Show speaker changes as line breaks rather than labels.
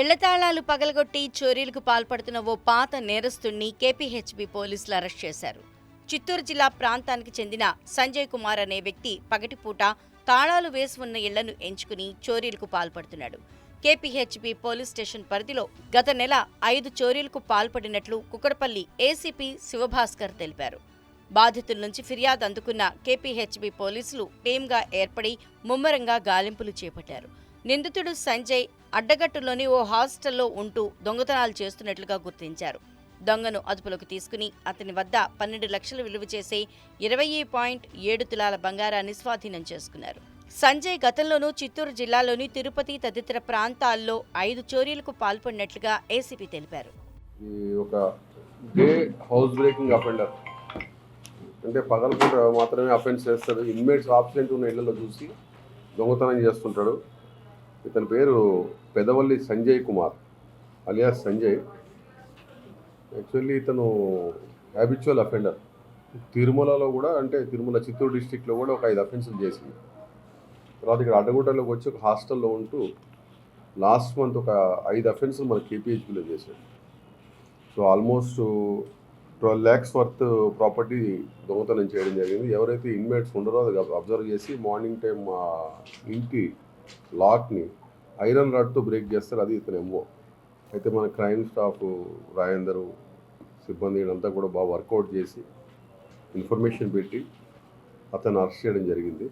ఇళ్ళతాళాలు పగలగొట్టి చోరీలకు పాల్పడుతున్న ఓ పాత నేరస్తుణ్ణి కేపీహెచ్బి పోలీసులు అరెస్ట్ చేశారు. చిత్తూరు జిల్లా ప్రాంతానికి చెందిన సంజయ్ కుమార్ అనే వ్యక్తి పగటిపూట తాళాలు వేసి ఉన్న ఇళ్ళను ఎంచుకుని చోరీలకు పాల్పడుతున్నాడు. కేపీహెచ్బి పోలీస్ స్టేషన్ పరిధిలో గత నెల ఐదు చోరీలకు పాల్పడినట్లు కుకడపల్లి ఏసీపీ శివభాస్కర్ తెలిపారు. బాధితుల నుంచి ఫిర్యాదు అందుకున్న కేపీహెచ్బి పోలీసులు టీమ్గా ఏర్పడి ముమ్మరంగా గాలింపులు చేపట్టారు. నిందితుడు సంజయ్ అడ్డగట్టులోని ఓ హాస్టల్లో ఉంటూ దొంగతనాలు చేస్తున్నట్లుగా గుర్తించారు. దొంగను అదుపులోకి తీసుకుని అతని వద్ద పన్నెండు లక్షలు విలువ చేసే ఇరవై పాయింట్ ఏడు తులాల బంగారాన్ని స్వాధీనం చేసుకున్నారు. సంజయ్ గతంలోనూ చిత్తూరు జిల్లాలోని తిరుపతి తదితర ప్రాంతాల్లో ఐదు చోరీలకు పాల్పడినట్లుగా ఏసీపీ తెలిపారు.
ఒక డే హౌస్ బ్రేకింగ్ అఫెండర్. అంటే పగలపూట మాత్రమే అఫెన్స్ చేస్తాడు. ఇన్మేట్స్ ఆబ్సెంట్ ఉన్న ఇళ్ళలో చూసి దొంగతనం చేస్తుంటాడు. ఇతని పేరు పెదవల్లి సంజయ్ కుమార్ అలియాస్ సంజయ్. యాక్చువల్లీ ఇతను హ్యాబిచువల్ అఫెండర్ తిరుమలలో కూడా అంటే తిరుమల చిత్తూరు డిస్టిక్లో కూడా ఒక ఐదు అఫెన్సులు చేసింది తర్వాత ఇక్కడ అడ్డగుట్టలోకి వచ్చి ఒక హాస్టల్లో ఉంటూ లాస్ట్ మంత్ ఒక ఐదు అఫెన్సులు మన కేపీహెచ్బిలో చేశాడు so almost twelve lakhs worth property దొంగతనం చేయడం జరిగింది. ఎవరైతే ఇన్మేట్స్ ఉండరో అది అబ్జర్వ్ చేసి మార్నింగ్ టైం ఇంటి లాక్ని ఐరన్ రాడ్తో బ్రేక్ చేస్తారు అది ఇతను ఎంఓ అయితే మన క్రైమ్ స్టాఫ్ రాయందరు సిబ్బంది అంతా కూడా బాగా వర్కౌట్ చేసి ఇన్ఫర్మేషన్ పెట్టి అతను అరెస్ట్ చేయడం జరిగింది.